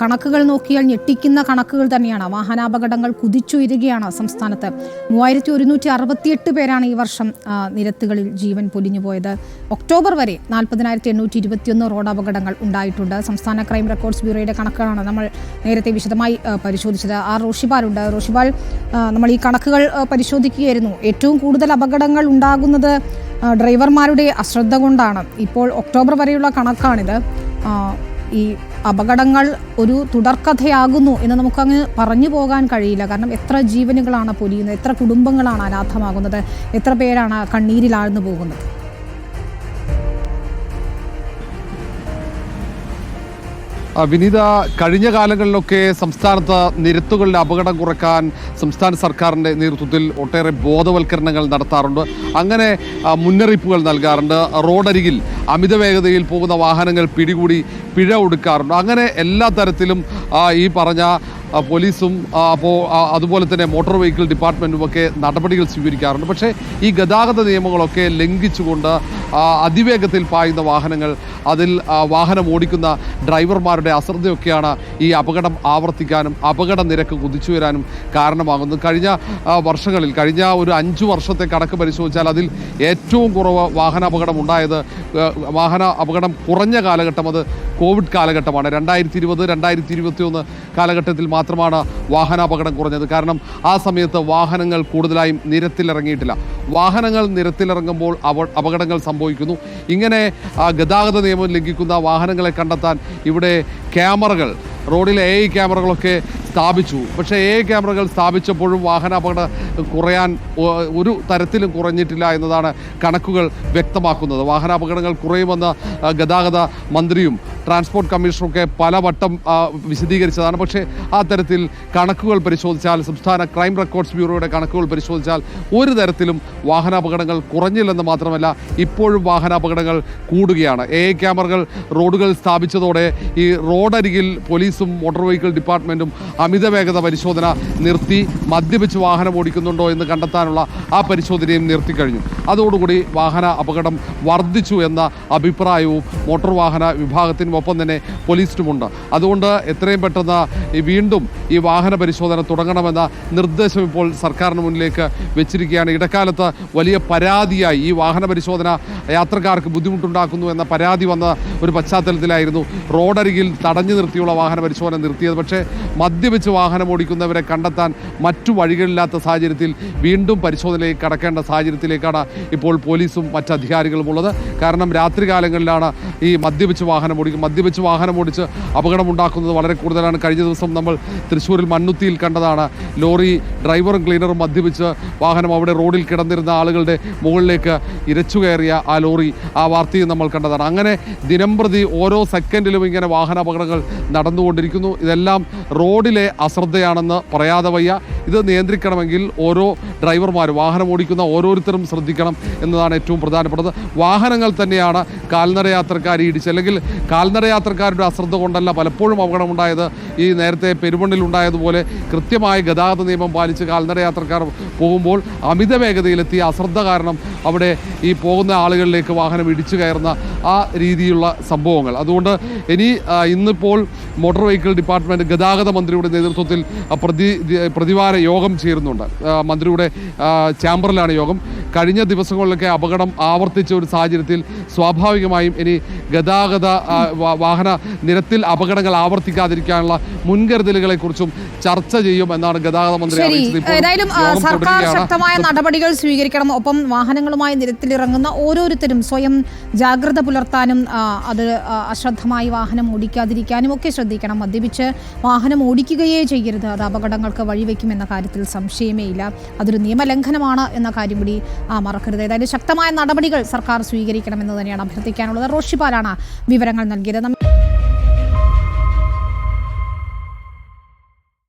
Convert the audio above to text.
കണക്കുകൾ നോക്കിയാൽ ഞെട്ടിക്കുന്ന കണക്കുകൾ തന്നെയാണ്. വാഹനാപകടങ്ങൾ കുതിച്ചുയരുകയാണ് സംസ്ഥാനത്ത്. മൂവായിരത്തി ഒരുന്നൂറ്റി അറുപത്തിയെട്ട് പേരാണ് ഈ വർഷം നിരത്തുകളിൽ ജീവൻ പൊലിഞ്ഞു പോയത് ഒക്ടോബർ വരെ നാൽപ്പതിനായിരത്തി എണ്ണൂറ്റി ഇരുപത്തിയൊന്ന് റോഡ് അപകടങ്ങൾ ഉണ്ടായിട്ടുണ്ട്. സംസ്ഥാന ക്രൈം റെക്കോർഡ്സ് ബ്യൂറോയുടെ കണക്കുകളാണ് നമ്മൾ നേരത്തെ വിശദമായി പരിശോധിച്ചത്. ആ റോഷിബാലുണ്ട്. റോഷിബാൽ നമ്മൾ ഈ കണക്കുകൾ പരിശോധിക്കുകയായിരുന്നു. ഏറ്റവും കൂടുതൽ അപകടങ്ങൾ ഉണ്ടാകുന്നത് ഡ്രൈവർമാരുടെ അശ്രദ്ധ കൊണ്ടാണ്. ഇപ്പോൾ ഒക്ടോബർ വരെയുള്ള കണക്കാണിത്. ഈ അപകടങ്ങൾ ഒരു തുടർക്കഥയാകുന്നു എന്ന് നമുക്കങ്ങ് പറഞ്ഞു പോകാൻ കഴിയില്ല. കാരണം എത്ര ജീവനുകളാണ് പൊലിയുന്നത് എത്ര കുടുംബങ്ങളാണ് അനാഥമാകുന്നത് എത്ര പേരാണ് കണ്ണീരിലാഴ്ന്നു പോകുന്നത്. വിനീത കഴിഞ്ഞ കാലങ്ങളിലൊക്കെ സംസ്ഥാനത്ത് നിരത്തുകളുടെ അപകടം കുറയ്ക്കാൻ സംസ്ഥാന സർക്കാരിന്റെ നേതൃത്വത്തിൽ ഒട്ടേറെ ബോധവൽക്കരണങ്ങൾ നടത്താറുണ്ട്. അങ്ങനെ മുന്നറിയിപ്പുകൾ നൽകാറുണ്ട്. റോഡരികിൽ അമിത വേഗതയിൽ പോകുന്ന വാഹനങ്ങൾ പിടികൂടി പിഴ ഒടുക്കാറുണ്ട്. അങ്ങനെ എല്ലാ തരത്തിലും ഈ പറഞ്ഞ പോലീസും അപ്പോൾ അതുപോലെ തന്നെ മോട്ടോർ വെഹിക്കിൾ ഡിപ്പാർട്ട്മെന്റും ഒക്കെ നടപടികൾ സ്വീകരിക്കാറുണ്ട്. പക്ഷേ ഈ ഗതാഗത നിയമങ്ങളൊക്കെ ലംഘിച്ചുകൊണ്ട് അതിവേഗത്തിൽ പായുന്ന വാഹനങ്ങൾ അതിൽ വാഹനം ഓടിക്കുന്ന ഡ്രൈവർമാരുടെ അശ്രദ്ധയൊക്കെയാണ് ഈ അപകടം ആവർത്തിക്കാനും അപകട നിരക്ക് കുതിച്ചു വരാനും കാരണമാകുന്നത്. കഴിഞ്ഞ വർഷങ്ങളിൽ കഴിഞ്ഞ ഒരു അഞ്ച് വർഷത്തെ കണക്ക് പരിശോധിച്ചാൽ അതിൽ ഏറ്റവും കുറവ് വാഹനാപകടം ഉണ്ടായത് ആ, വാഹന അപകടം കുറഞ്ഞ കാലഘട്ടം അത് കോവിഡ് കാലഘട്ടമാണ്. രണ്ടായിരത്തി ഇരുപത് രണ്ടായിരത്തി ഇരുപത്തി ഒന്ന് കാലഘട്ടത്തിൽ മാത്രമാണ് വാഹനാപകടം കുറഞ്ഞത്. കാരണം ആ സമയത്ത് വാഹനങ്ങൾ കൂടുതലായും നിരത്തിലിറങ്ങിയിട്ടില്ല. വാഹനങ്ങൾ നിരത്തിലിറങ്ങുമ്പോൾ അവ അപകടങ്ങൾ സംഭവിക്കുന്നു. ഇങ്ങനെ ഗതാഗത നിയമം ലംഘിക്കുന്ന വാഹനങ്ങളെ കണ്ടെത്താൻ ഇവിടെ ക്യാമറകൾ റോഡിലെ എ ഐ ക്യാമറകളൊക്കെ സ്ഥാപിച്ചു. പക്ഷേ എ ഐ ക്യാമറകൾ സ്ഥാപിച്ചപ്പോഴും വാഹനാപകട കുറയാൻ ഒരു തരത്തിലും കുറഞ്ഞിട്ടില്ല എന്നതാണ് കണക്കുകൾ വ്യക്തമാക്കുന്നത്. വാഹനാപകടങ്ങൾ കുറയുമെന്ന് ഗതാഗത മന്ത്രിയും ട്രാൻസ്പോർട്ട് കമ്മീഷണറൊക്കെ പലവട്ടം വിശദീകരിച്ചതാണ്. പക്ഷേ ആ തരത്തിൽ കണക്കുകൾ പരിശോധിച്ചാൽ സംസ്ഥാന ക്രൈം റെക്കോർഡ്സ് ബ്യൂറോയുടെ കണക്കുകൾ പരിശോധിച്ചാൽ ഒരു തരത്തിലും വാഹനാപകടങ്ങൾ കുറഞ്ഞില്ലെന്ന് മാത്രമല്ല ഇപ്പോഴും വാഹനാപകടങ്ങൾ കൂടുകയാണ്. എ ഐ ക്യാമറകൾ റോഡുകൾ സ്ഥാപിച്ചതോടെ ഈ റോഡരികിൽ പോലീസും മോട്ടോർ വെഹിക്കിൾ ഡിപ്പാർട്ട്മെന്റും അമിത വേഗത പരിശോധന നിർത്തി മദ്യപിച്ച് വാഹനം ഓടിക്കുന്നുണ്ടോ എന്ന് കണ്ടെത്താനുള്ള ആ പരിശോധനയും നിർത്തിക്കഴിഞ്ഞു അതോടുകൂടി വാഹന അപകടം വർദ്ധിച്ചു എന്ന അഭിപ്രായവും മോട്ടോർ വാഹന വിഭാഗത്തിനും ഒപ്പം തന്നെ പോലീസിനുമുണ്ട്. അതുകൊണ്ട് എത്രയും പെട്ടെന്ന് വീണ്ടും ഈ വാഹന പരിശോധന തുടങ്ങണമെന്ന നിർദ്ദേശം ഇപ്പോൾ സർക്കാരിന് മുന്നിലേക്ക് വെച്ചിരിക്കുകയാണ്. ഇടക്കാലത്ത് വലിയ പരാതിയായി ഈ വാഹന പരിശോധന യാത്രക്കാർക്ക് ബുദ്ധിമുട്ടുണ്ടാക്കുന്നു എന്ന പരാതി വന്ന ഒരു പശ്ചാത്തലത്തിലായിരുന്നു റോഡരികിൽ തടഞ്ഞു നിർത്തിയുള്ള വാഹന പരിശോധന നിർത്തിയത്. പക്ഷേ മദ്യപിച്ച് വാഹനം ഓടിക്കുന്നവരെ കണ്ടെത്താൻ മറ്റു വഴികളില്ലാത്ത സാഹചര്യത്തിൽ വീണ്ടും പരിശോധനയിലേക്ക് കടക്കേണ്ട സാഹചര്യത്തിലേക്കാണ് ഇപ്പോൾ പോലീസും മറ്റ് അധികാരികളും ഉള്ളത് കാരണം രാത്രികാലങ്ങളിലാണ് ഈ മദ്യപിച്ച് വാഹനം ഓടിക്കും മദ്യപിച്ച് വാഹനം ഓടിച്ച് അപകടമുണ്ടാക്കുന്നത് വളരെ കൂടുതലാണ്. കഴിഞ്ഞ ദിവസം നമ്മൾ തൃശ്ശൂരിൽ മണ്ണുത്തിയിൽ കണ്ടതാണ്. ലോറി ഡ്രൈവറും ക്ലീനറും മദ്യപിച്ച് വാഹനം അവിടെ റോഡിൽ കിടന്നിരുന്ന ആളുകളുടെ മുകളിലേക്ക് ഇരച്ചു കയറിയ ആ ലോറി ആ വാർത്തയും നമ്മൾ കണ്ടതാണ്. അങ്ങനെ ദിനംപ്രതി ഓരോ സെക്കൻഡിലും ഇങ്ങനെ വാഹനാപകടങ്ങൾ നടന്നുകൊണ്ടിരിക്കുന്നു. ഇതെല്ലാം റോഡിലെ അശ്രദ്ധയാണെന്ന് പറയാതെ വയ്യ. ഇത് നിയന്ത്രിക്കണമെങ്കിൽ ഓരോ ഡ്രൈവർമാർ വാഹനം ഓടിക്കുന്ന ഓരോരുത്തരും ശ്രദ്ധിക്കണം എന്നതാണ് ഏറ്റവും പ്രധാനപ്പെട്ടത്. വാഹനങ്ങൾ തന്നെയാണ് കാൽനട യാത്രക്കാരെ ഇടിച്ച് അല്ലെങ്കിൽ കാൽനട യാത്രക്കാരുടെ അശ്രദ്ധ കൊണ്ടല്ല പലപ്പോഴും അപകടമുണ്ടായത്. ഈ നേരത്തെ പെരുമണ്ണിൽ ഉണ്ടായതുപോലെ കൃത്യമായ ഗതാഗത നിയമം പാലിച്ച് കാൽനട യാത്രക്കാർ പോകുമ്പോൾ അമിത വേഗതയിലെത്തിയ അശ്രദ്ധ കാരണം അവിടെ ഈ പോകുന്ന ആളുകളിലേക്ക് വാഹനം ഇടിച്ചു കയറുന്ന ആ രീതിയിലുള്ള സംഭവങ്ങൾ. അതുകൊണ്ട് ഇനി ഇന്നിപ്പോൾ മോട്ടോർ വെഹിക്കിൾ ഡിപ്പാർട്ട്മെന്റ് ഗതാഗത മന്ത്രിയുടെ നേതൃത്വത്തിൽ പ്രതി പ്രതിവാര യോഗം ചേരുന്നുണ്ട്. മന്ത്രിയുടെ ചാമ്പറിലാണ് യോഗം. കഴിഞ്ഞ ദിവസങ്ങളിലൊക്കെ അപകടം ആവർത്തിച്ച ഒരു സാഹചര്യത്തിൽ സ്വാഭാവികമായും ഇനി ഗതാഗത വാഹന നിരത്തിൽ അപകടങ്ങൾ ആവർത്തിക്കാതിരിക്കാനുള്ള മുൻകരുതലുകളെ കുറിച്ചും ചർച്ച ചെയ്യും എന്നാണ് ഗതാഗത മന്ത്രി അറിയിച്ചത്. സർക്കാർ ശക്തമായ നടപടികൾ സ്വീകരിക്കണം. ഒപ്പം വാഹനങ്ങളുമായി നിരത്തിലിറങ്ങുന്ന ഓരോരുത്തരും സ്വയം ജാഗ്രത പുലർത്താനും അത് അശ്രദ്ധമായി വാഹനം ഓടിക്കാതിരിക്കാനും ഒക്കെ ശ്രദ്ധിക്കണം. മദ്യപിച്ച് വാഹനം ഓടിക്കുകയേ ചെയ്യരുത്. അത് അപകടങ്ങൾക്ക് വഴിവെക്കുമെന്ന കാര്യത്തിൽ സംശയമേ ഇല്ല. അതൊരു നിയമലംഘനമാണ് എന്ന കാര്യം കൂടി ആ, മറക്കരുത്. ഏതായാലും ശക്തമായ നടപടികൾ സർക്കാർ സ്വീകരിക്കണമെന്ന് തന്നെയാണ് അഭ്യർത്ഥിക്കാനുള്ളത്. റോഷിപാലാണ് വിവരങ്ങൾ നൽകിയത്.